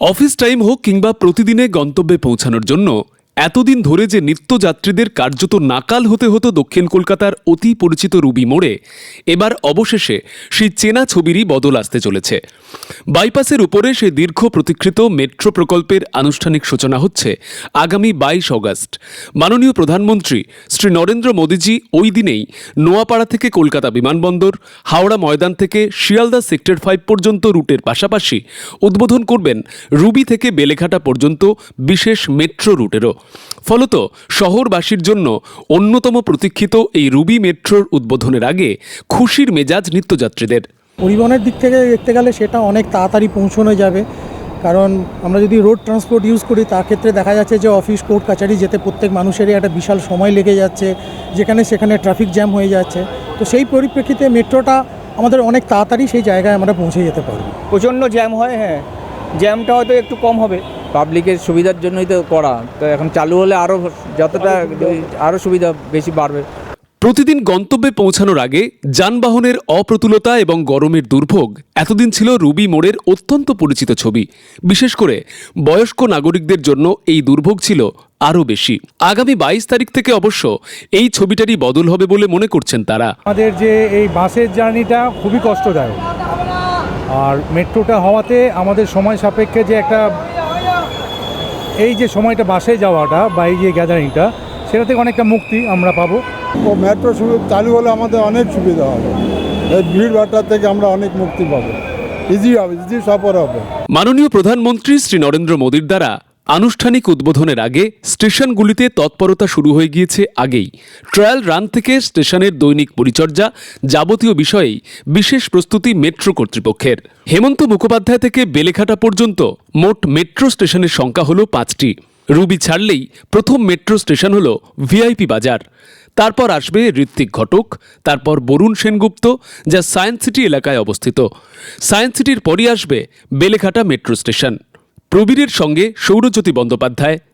Office time হোক কিংবা প্রতিদিনে গন্তব্যে পৌঁছানোর জন্য এতদিন ধরে যে নিত্যযাত্রীদের কার্যত নাকাল হতে হতো দক্ষিণ কলকাতার অতি পরিচিত রুবি মোড়ে, এবার অবশেষে সেই চেনা ছবিরই বদল আসতে চলেছে। বাইপাসের উপরে সেই দীর্ঘ প্রতীক্ষিত মেট্রো প্রকল্পের আনুষ্ঠানিক সূচনা হচ্ছে আগামী বাইশ অগস্ট। মাননীয় প্রধানমন্ত্রী শ্রী নরেন্দ্র মোদীজি ওই দিনেই নোয়াপাড়া থেকে কলকাতা বিমানবন্দর, হাওড়া ময়দান থেকে শিয়ালদা সেক্টর ফাইভ পর্যন্ত রুটের পাশাপাশি উদ্বোধন করবেন রুবি থেকে বেলেঘাটা পর্যন্ত বিশেষ মেট্রো রুটেরও। ফলত শহরবাসীর জন্য অন্যতম প্রতীক্ষিত এই রুবি মেট্রোর উদ্বোধনের আগে খুশির মেজাজ নিত্যযাত্রীদের। পরিবহনের দিক থেকে দেখতে গেলে সেটা অনেক তাড়াতাড়ি পৌঁছানো যাবে। কারণ আমরা যদি রোড ট্রান্সপোর্ট ইউজ করি তার ক্ষেত্রে দেখা যাচ্ছে যে অফিস কোর্ট কাছারি যেতে প্রত্যেক মানুষেরই একটা বিশাল সময় লেগে যাচ্ছে। যেখানে সেখানে ট্রাফিক জ্যাম হয়ে যাচ্ছে। তো সেই পরিপ্রেক্ষিতে মেট্রোটা আমাদের অনেক তাড়াতাড়ি সেই জায়গায় আমরা পৌঁছে যেতে পারব। প্রচণ্ড জ্যাম হয় হ্যাঁ। জ্যামটা হয়তো একটু কম হবে। পাবলিকের সুবিধার জন্যই তো করা। তো এখন চালু হলে আরও যতটা আরও সুবিধা বেশি বাড়বে। প্রতিদিন গন্তব্যে পৌঁছানোর আগে যানবাহনের অপ্রতুলতা এবং গরমের দুর্ভোগ এতদিন ছিল রুবি মোড়ের অত্যন্ত পরিচিত ছবি। বিশেষ করে বয়স্ক নাগরিকদের জন্য এই দুর্ভোগ ছিল আরও বেশি। আগামী বাইশ তারিখ থেকে অবশ্য এই ছবিটারই বদল হবে বলে মনে করছেন তারা। আমাদের যে এই বাসের জার্নিটা খুবই কষ্টদায়ক। আর মেট্রোটা হওয়াতে আমাদের সময় সাপেক্ষে যে একটা এই যে সময়টা বাসে যাওয়াটা বা এই যে গ্যাদারিংটা সেটা থেকে অনেকটা মুক্তি আমরা পাবো। ও মেট্রো সুবিধা চালু হলে আমাদের অনেক সুবিধা হবে। এই ভিড় ভাটার থেকে আমরা অনেক মুক্তি পাবো। ইজি হবে ইজি সফর হবে। মাননীয় প্রধানমন্ত্রী শ্রী নরেন্দ্র মোদীর দ্বারা আনুষ্ঠানিক উদ্বোধনের আগে স্টেশনগুলিতে তৎপরতা শুরু হয়ে গিয়েছে আগেই। ট্রায়াল রান থেকে স্টেশনের দৈনিক পরিচর্যা যাবতীয় বিষয়েই বিশেষ প্রস্তুতি মেট্রো কর্তৃপক্ষের। হেমন্ত মুখোপাধ্যায় থেকে বেলেঘাটা পর্যন্ত মোট মেট্রো স্টেশনের সংখ্যা হল পাঁচটি। রুবি ছাড়লেই প্রথম মেট্রো স্টেশন হল ভিআইপি বাজার। তারপর আসবে ঋত্বিক ঘটক, তারপর বরুণ সেনগুপ্ত, যা সায়েন্স সিটি এলাকায় অবস্থিত। সায়েন্স সিটির পরই আসবে বেলেঘাটা মেট্রো স্টেশন। প্রবীরের সঙ্গে সৌরজ্যোতি বন্দ্যোপাধ্যায়